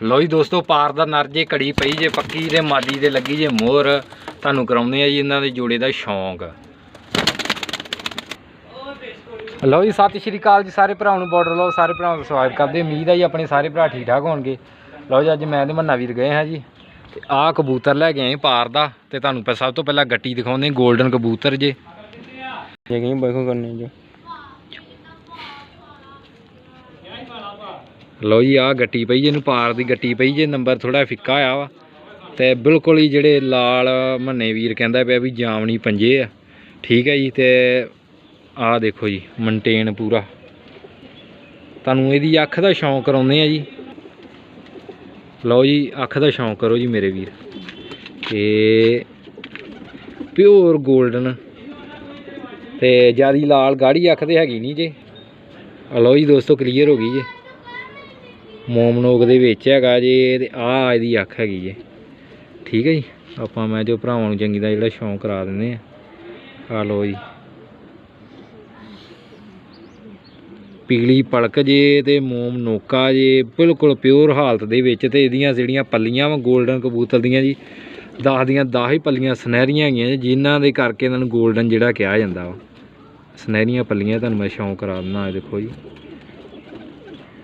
ਲੋ ਜੀ ਦੋਸਤੋ, ਪਾਰ ਦਾ ਨਰ ਜੇ ਘੜੀ ਪਈ, ਜੇ ਪੱਕੀ ਤੇ ਮਾਦੀ ਦੇ ਲੱਗੀ ਜੇ ਮੋਹਰ, ਤੁਹਾਨੂੰ ਕਰਾਉਂਦੇ ਆ ਜੀ ਇਹਨਾਂ ਦੇ ਜੋੜੇ ਦਾ ਸ਼ੌਂਕ। ਲੋ ਜੀ, ਸਤਿ ਸ਼੍ਰੀ ਅਕਾਲ ਜੀ ਸਾਰੇ ਭਰਾਵਾਂ ਨੂੰ ਬਾਰਡਰ ਲੋ ਸਾਰੇ ਭਰਾਵਾਂ ਨੂੰ ਸਵਾਗਤ ਕਰਦੇ ਉਮੀਦ ਆ ਜੀ ਆਪਣੇ ਸਾਰੇ ਭਰਾ ਠੀਕ ਠਾਕ ਹੋਣਗੇ। ਲੋ ਜੀ, ਅੱਜ ਮੈਂ ਤੇ ਮੰਨਾ ਵੀਰ ਗਏ ਹਾਂ ਜੀ, ਤੇ ਆਹ ਕਬੂਤਰ ਲੈ ਕੇ ਆਏ ਪਾਰ ਦਾ, ਤੇ ਤੁਹਾਨੂੰ ਸਭ ਤੋਂ ਪਹਿਲਾਂ ਗੱਟੀ ਦਿਖਾਉਂਦੇ ਗੋਲਡਨ ਕਬੂਤਰ ਜੇ। ਜੇ ਕਹੀਂ ਬਖੋ ਕਰਨੇ ਜੀ। ਲਓ ਜੀ, ਆਹ ਗੱਟੀ ਪਈ ਜੇ, ਇਹਨੂੰ ਪਾਰ ਦੀ ਗੱਟੀ ਪਈ ਜੇ, ਨੰਬਰ ਥੋੜਾ ਫਿੱਕਾ ਆ ਵਾ। ਤੇ ਬਿਲਕੁਲ ਹੀ ਜਿਹੜੇ ਲਾਲ ਮੰਨੇ ਵੀਰ ਕਹਿੰਦਾ ਪਿਆ ਵੀ ਜਾਮਣੀ ਪੰਜੇ ਆ। ਠੀਕ ਹੈ ਜੀ, ਤੇ ਆਹ ਦੇਖੋ ਜੀ ਮੇਨਟੇਨ ਪੂਰਾ। ਤੁਹਾਨੂੰ ਇਹਦੀ ਅੱਖ ਦਾ ਸ਼ੌਂਕ ਕਰਾਉਂਦੇ ਆ ਜੀ। ਲਓ ਜੀ, ਅੱਖ ਦਾ ਸ਼ੌਂਕ ਕਰੋ ਜੀ ਮੇਰੇ ਵੀਰ। ਤੇ ਪਿਓਰ 골ਡਨ ਤੇ ਜਿਆਦੀ ਲਾਲ ਗਾੜੀ ਅੱਖ ਤੇ ਹੈਗੀ ਨਹੀਂ ਜੇ। ਲਓ ਜੀ, ਦੋਸਤੋ ਕਲੀਅਰ ਹੋ ਗਈ ਜੇ। ਮੋਮਨੋਕ ਦੇ ਵਿੱਚ ਹੈਗਾ ਜੇ ਤੇ ਆਹ ਇਹਦੀ ਅੱਖ ਹੈਗੀ ਜੇ। ਠੀਕ ਹੈ ਜੀ? ਆਪਾਂ ਮੈਂ ਜੋ ਭਰਾਵਾਂ ਨੂੰ ਚੰਗੀ ਦਾ ਜਿਹੜਾ ਸ਼ੌਂਕ ਕਰਾ ਦਿੰਦੇ ਆ। ਆ ਲਓ ਜੀ। ਪੀਲੀ ਪਲਕ ਜੇ ਤੇ ਮੋਮ ਨੋਕਾ ਜੇ ਬਿਲਕੁਲ ਪਿਓਰ ਹਾਲਤ ਦੇ ਵਿੱਚ ਤੇ ਇਹਦੀਆਂ ਜਿਹੜੀਆਂ ਪੱਲੀਆਂ ਵਾ 골ਡਨ ਕਬੂਤਰ ਦੀਆਂ ਜੀ 10 ਦੀਆਂ 10 ਹੀ ਪੱਲੀਆਂ ਸੁਨਹਿਰੀਆਂ ਹੈਗੀਆਂ ਜੀ, ਜਿਨ੍ਹਾਂ ਦੇ ਕਰਕੇ ਇਹਨਾਂ ਨੂੰ 골ਡਨ ਜਿਹੜਾ ਕਿਹਾ ਜਾਂਦਾ ਵਾ। ਸੁਨਹਿਰੀਆਂ ਪੱਲੀਆਂ ਤੁਹਾਨੂੰ ਮੈਂ ਸ਼ੌਂਕ ਕਰਾ ਦਿੰਦਾ ਦੇਖੋ ਜੀ।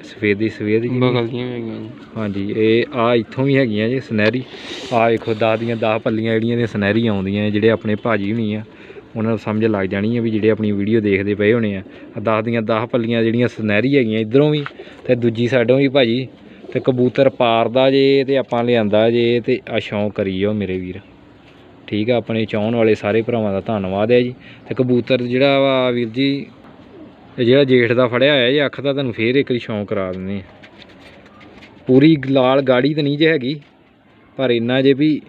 ਸਫੇਦ ਦੀ ਸਫੇਦ ਜੀ ਬਗਲ ਦੀਆਂ ਵੀ ਹੈਗੀਆਂ ਜੀ। ਹਾਂਜੀ ਇਹ ਆ ਇੱਥੋਂ ਵੀ ਹੈਗੀਆਂ ਜੀ ਸੁਨਹਿਰੀ। ਆ ਵੇਖੋ ਦਾ ਦੀਆਂ 10 ਪੱਲੀਆਂ ਜਿਹੜੀਆਂ ਨੇ ਸੁਨਹਿਰੀ ਆਉਂਦੀਆਂ ਜਿਹੜੇ ਆਪਣੇ ਭਾਜੀ ਹੁਣੀ ਆ ਉਹਨਾਂ ਨੂੰ ਸਮਝ ਲੱਗ ਜਾਣੀ ਹੈ ਵੀ ਜਿਹੜੇ ਆਪਣੀ ਵੀਡੀਓ ਦੇਖਦੇ ਪਏ ਹੋਣੇ ਆ। ਆ 10 ਦੀਆਂ 10 ਪੱਲੀਆਂ ਜਿਹੜੀਆਂ ਸੁਨਹਿਰੀ ਹੈਗੀਆਂ ਇਧਰੋਂ ਵੀ ਤੇ ਦੂਜੀ ਸਾਈਡੋਂ ਵੀ ਭਾਜੀ ਤੇ ਕਬੂਤਰ ਪਾਰ ਦਾ ਜੇ ਤੇ ਆਪਾਂ ਲਿਆਂਦਾ ਜੇ ਤੇ ਆ ਸ਼ੌਂਕ ਕਰੀਓ ਮੇਰੇ ਵੀਰ। ਠੀਕ ਆ ਆਪਣੇ ਚਾਹਣ ਵਾਲੇ ਸਾਰੇ ਭਰਾਵਾਂ ਦਾ ਧੰਨਵਾਦ ਹੈ ਜੀ। ਤੇ ਕਬੂਤਰ ਜਿਹੜਾ ਵਾ ਵੀਰ ਜੀ ਇਹ ਜਿਹੜਾ ਜੇਠ ਦਾ ਫੜਿਆ ਹੋਇਆ ਜੇ ਅੱਖ ਦਾ ਤੁਹਾਨੂੰ ਫੇਰ ਇੱਕ ਵਾਰੀ ਸ਼ੌਂਕ ਕਰਾ ਦਿੰਦੇ ਆ ਪੂਰੀ ਲਾਲ ਗਾੜੀ ਤਾਂ ਨਹੀਂ ਜੇ ਹੈਗੀ ਪਰ ਇੰਨਾ ਜੇ ਵੀ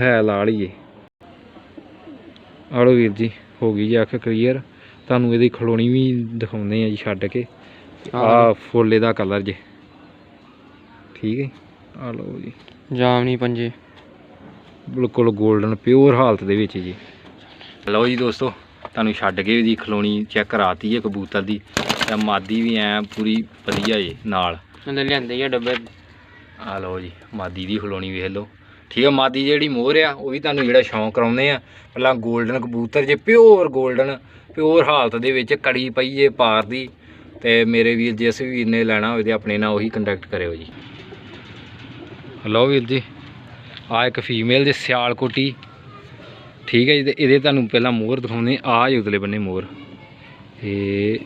ਹੈ ਲਾਲ ਹੀ ਏ। ਆਲੋ ਵੀਰ ਜੀ ਹੋ ਗਈ ਜੀ ਅੱਖ ਕਲੀਅਰ ਤੁਹਾਨੂੰ ਇਹਦੀ ਖਲੋਣੀ ਵੀ ਦਿਖਾਉਂਦੇ ਆ ਜੀ ਛੱਡ ਕੇ। ਆ ਫੁੱਲੇ ਦਾ ਕਲਰ ਜੇ। ਠੀਕ ਹੈ ਆ ਲਓ ਜੀ। ਜਾਮਨੀ ਪੰਜੇ। ਬਿਲਕੁਲ ਗੋਲਡਨ ਪਿਓਰ ਹਾਲਤ ਦੇ ਵਿੱਚ ਜੀ। ਲਓ ਜੀ ਦੋਸਤੋ ਤੁਹਾਨੂੰ ਛੱਡ ਕੇ ਇਹਦੀ ਖਲੋਣੀ ਚੈੱਕ ਕਰਾਤੀ ਹੈ ਕਬੂਤਰ ਦੀ ਤੇ ਮਾਦੀ ਵੀ ਐ ਪੂਰੀ ਵਧੀਆ ਜੇ ਨਾਲ। ਉਹਨੇ ਲਿਆਂਦੇ ਆ ਡੱਬੇ। ਆ ਲਓ ਜੀ ਮਾਦੀ ਦੀ ਖਲੋਣੀ ਵੇਖ ਲਓ। ਠੀਕ ਆ ਮਾਦੀ ਜਿਹੜੀ ਮੋਹਰ ਆ ਉਹ ਵੀ ਤੁਹਾਨੂੰ ਜਿਹੜਾ ਸ਼ੌਂਕ ਕਰਾਉਂਦੇ ਆ ਪਹਿਲਾਂ 골ਡਨ ਕਬੂਤਰ ਜੇ ਪਿਓਰ 골ਡਨ ਪਿਓਰ ਹਾਲਤ ਦੇ ਵਿੱਚ ਕੜੀ ਪਈ ਜੇ ਪਾਰ ਦੀ ਤੇ ਮੇਰੇ ਵੀਰ ਜਿਸ ਵੀਰ ਨੇ ਲੈਣਾ ਹੋਵੇ ਤੇ ਆਪਣੇ ਨਾਲ ਉਹੀ ਕੰਟੈਕਟ ਕਰਿਓ ਜੀ। ਲਓ ਵੀਰ ਜੀ ਆ ਇੱਕ ਫੀਮੇਲ ਦੇ ਸਿਆਲਕੋਟੀ ਠੀਕ ਹੈ ਜੀ ਤੇ ਇਹਦੇ ਤੁਹਾਨੂੰ ਪਹਿਲਾਂ ਮੋਹਰ ਦਿਖਾਉਂਦੇ ਆ ਜੀ ਉਤਲੇ ਬੰਨੇ ਮੋਹਰ। ਤੇ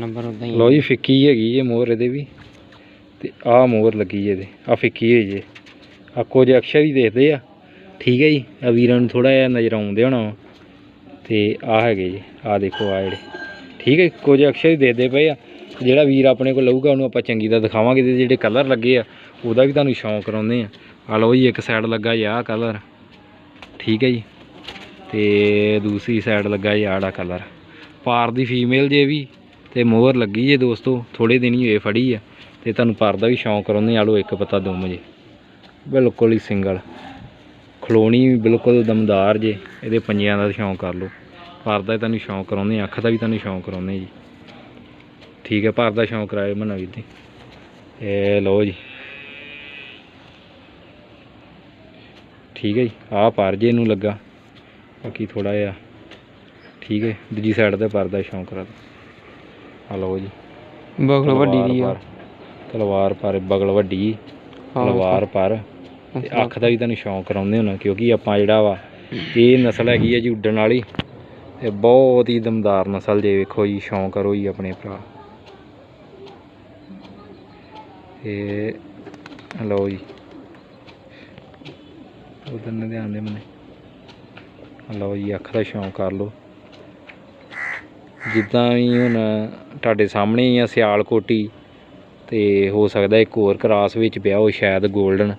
ਨੰਬਰ ਉਦਾਂ ਲੋ ਜੀ ਫਿੱਕੀ ਹੈਗੀ ਇਹ ਮੋਹਰ ਇਹਦੇ ਵੀ। ਤੇ ਆ ਮੋਹਰ ਲੱਗੀ ਇਹਦੇ। ਆ ਫਿੱਕੀ ਹੋਈ ਜੇ। ਆ ਕੁਝ ਅਕਸ਼ਰ ਹੀ ਦੇਖਦੇ ਆ। ਠੀਕ ਹੈ ਜੀ ਆ ਵੀਰਾਂ ਨੂੰ ਥੋੜਾ ਜਿਹਾ ਨਜ਼ਰ ਆਉਂਦੇ ਹੋਣਾ ਤੇ ਆ ਹੈਗੇ ਜੀ ਆ ਦੇਖੋ ਆ ਜਿਹੜੇ। ਠੀਕ ਹੈ ਕੁਝ ਅਕਸ਼ਰ ਹੀ ਦੇਖਦੇ ਪਏ ਆ। ਜਿਹੜਾ ਵੀਰ ਆਪਣੇ ਕੋਲ ਲਊਗਾ ਉਹਨੂੰ ਆਪਾਂ ਚੰਗੀ ਤਰ੍ਹਾਂ ਦਿਖਾਵਾਂਗੇ। ਤੇ ਜਿਹੜੇ ਕਲਰ ਲੱਗੇ ਆ ਉਹਦਾ ਵੀ ਤੁਹਾਨੂੰ ਸ਼ੌਂਕ ਕਰਾਉਂਦੇ ਆ। ਆ ਲਓ ਜੀ ਇੱਕ ਸਾਈਡ ਲੱਗਾ ਜੀ ਆ ਕਲਰ ਠੀਕ ਹੈ ਜੀ। ਤੇ ਦੂਸਰੀ ਸਾਈਡ ਲੱਗਾ ਜੀ ਆੜਾ ਕਲਰ ਪਾਰ ਦੀ ਫੀਮੇਲ ਜੇ ਵੀ, ਤੇ ਮੋਹਰ ਲੱਗੀ ਜੇ ਦੋਸਤੋ ਥੋੜੇ ਦਿਨ ਹੀ ਹੋਏ ਫੜੀ ਆ, ਤੇ ਤੁਹਾਨੂੰ ਪਰ ਦਾ ਵੀ ਸ਼ੌਂਕ ਕਰਾਉਂਦੇ ਆਲੋ ਇੱਕ ਪਤਾ ਦੁੰਮ ਜੇ ਬਿਲਕੁਲ ਹੀ ਸਿੰਗਲ ਖਲੋਣੀ ਬਿਲਕੁਲ ਦਮਦਾਰ ਜੇ, ਇਹਦੇ ਪੰਜਿਆਂ ਦਾ ਸ਼ੌਂਕ ਕਰ ਲਓ। ਪਰ ਦਾ ਤੁਹਾਨੂੰ ਸ਼ੌਂਕ ਕਰਾਉਂਦੇ ਅੱਖ ਦਾ ਵੀ ਤੁਹਾਨੂੰ ਸ਼ੌਂਕ ਕਰਾਉਂਦੇ ਜੀ। ਠੀਕ ਹੈ ਪਰ ਦਾ ਸ਼ੌਂਕ ਕਰਾਏ ਮਨਾ ਵੀਰ ਇਹ ਲਓ ਜੀ। ਠੀਕ ਹੈ ਜੀ, ਆਹ ਪਰ ਜੇ ਇਹਨੂੰ ਲੱਗਾ। ਬਾਕੀ ਥੋੜਾ ਜਿਹਾ ਠੀਕ ਹੈ। ਦੂਜੀ ਸਾਈਡ ਦਾ ਪਰਦਾ ਸ਼ੌਂਕ ਰੱਖ ਆ ਲਓ ਜੀ। ਬਗਲ ਵੱਡੀ ਦੀ ਆ। ਤਲਵਾਰ ਪਰ ਬਗਲ ਵੱਡੀ। ਤਲਵਾਰ ਪਰ। ਤੇ ਅੱਖ ਦਾ ਵੀ ਤੁਹਾਨੂੰ ਸ਼ੌਂਕ ਕਰਾਉਂਦੇ ਹੋਣਾ ਕਿਉਂਕਿ ਆਪਾਂ ਜਿਹੜਾ ਵਾ ਇਹ ਨਸਲ ਹੈਗੀ ਹੈ ਜੀ ਉੱਡਣ ਵਾਲੀ। ਇਹ ਬਹੁਤ ਹੀ ਦਮਦਾਰ ਨਸਲ ਜੇ ਵੇਖੋ ਜੀ ਸ਼ੌਂਕ ਕਰੋ ਜੀ ਆਪਣੇ ਭਰਾ। ਇਹ ਲਓ ਜੀ। ਉਧਰ ਨੇ ਧਿਆਨ ਦੇ ਮਨੇ ਲਓ ਜੀ ਅੱਖ ਦਾ ਸ਼ੌਂਕ ਕਰ ਲਓ। ਜਿੱਦਾਂ ਵੀ ਹੁਣ ਤੁਹਾਡੇ ਸਾਹਮਣੇ ਹੀ ਆ ਸਿਆਲ ਕੋਟੀ ਤੇ ਹੋ ਸਕਦਾ ਇੱਕ ਹੋਰ ਕਰਾਸ ਵਿੱਚ ਪਿਆ ਉਹ ਸ਼ਾਇਦ 골ਡਨ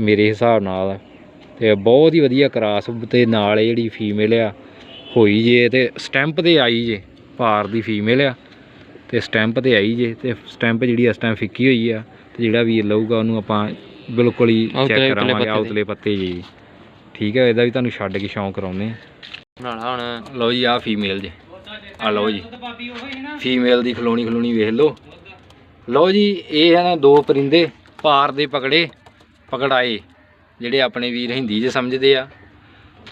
ਮੇਰੇ ਹਿਸਾਬ ਨਾਲ। ਤੇ ਬਹੁਤ ਹੀ ਵਧੀਆ ਕਰਾਸ ਤੇ ਨਾਲ ਜਿਹੜੀ ਫੀਮੇਲ ਆ ਹੋਈ ਜੇ ਤੇ ਸਟੈਂਪ ਤੇ ਆਈ ਜੇ ਪਾਰ ਦੀ ਫੀਮੇਲ ਆ। ਤੇ ਸਟੈਂਪ ਤੇ ਆਈ ਜੇ ਤੇ ਸਟੈਂਪ ਜਿਹੜੀ ਇਸ ਟਾਈਮ ਫਿੱਕੀ ਹੋਈ ਆ ਤੇ ਜਿਹੜਾ ਵੀਰ ਲਊਗਾ ਉਹਨੂੰ ਆਪਾਂ ਬਿਲਕੁਲ ਹੀ ਚੈੱਕ ਕਰਾਵਾਂਗੇ ਆਉਤਲੇ ਪੱਤੇ ਜੀ। ਠੀਕ ਹੈ ਇਹਦਾ ਵੀ ਤੁਹਾਨੂੰ ਛੱਡ ਕੇ ਸ਼ੌਂਕ ਕਰਾਉਂਦੇ ਨਾਲਾ ਹੁਣ ਲਓ ਜੀ ਆ ਫੀਮੇਲ ਜੇ। ਆ ਲਓ ਜੀ। ਫੀਮੇਲ ਦੀ ਖਲੋਣੀ ਖਲੋਣੀ ਵੇਖ ਲਓ। ਲਓ ਜੀ ਇਹ ਹੈ ਨਾ ਦੋ ਪਰਿੰਦੇ ਪਾਰ ਦੇ ਪਕੜੇ ਪਕੜਾਏ ਜਿਹੜੇ ਆਪਣੇ ਵੀਰ ਹਿੰਦੀ 'ਚ ਸਮਝਦੇ ਆ।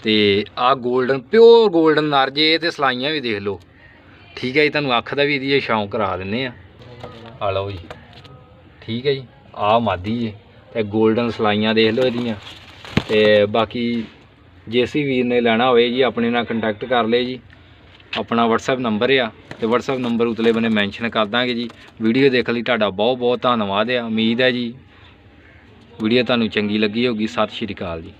ਤੇ ਆ 골ਡਨ ਪਿਓਰ 골ਡਨ ਨਰ ਜੇ ਤੇ ਸਲਾਈਆਂ ਵੀ ਦੇਖ ਲਓ। ਠੀਕ ਹੈ ਜੀ ਤੁਹਾਨੂੰ ਅੱਖ ਦਾ ਵੀ ਇਹਦੀ ਸ਼ੌਂਕ ਕਰਾ ਦਿੰਨੇ ਆ। ਆ ਲਓ ਜੀ। ਠੀਕ ਹੈ ਜੀ ਆ ਮਾਦੀ ਜੇ। ਤੇ 골ਡਨ ਸਲਾਈਆਂ ਦੇਖ ਲਓ ਇਹਦੀਆਂ। ਤੇ ਬਾਕੀ ਜੇ ਜੇਸੀ ਵੀਰ ਨੇ ਲੈਣਾ ਹੋਵੇ ਜੀ, ਆਪਣੇ ਨਾਲ ਕੰਟੈਕਟ ਕਰ ਲਏ ਜੀ। ਆਪਣਾ WhatsApp ਨੰਬਰ ਆ ਤੇ WhatsApp ਨੰਬਰ ਉਤਲੇ ਬਨੇ ਮੈਂਸ਼ਨ ਕਰ ਦਾਂਗੇ ਜੀ। ਵੀਡੀਓ ਦੇਖਣ ਲਈ ਤੁਹਾਡਾ ਬਹੁਤ ਬਹੁਤ ਧੰਨਵਾਦ ਆ। ਉਮੀਦ ਹੈ ਜੀ, ਵੀਡੀਓ ਤੁਹਾਨੂੰ ਚੰਗੀ ਲੱਗੀ ਹੋਗੀ ਸਤਿ ਸ਼੍ਰੀ ਅਕਾਲ ਜੀ।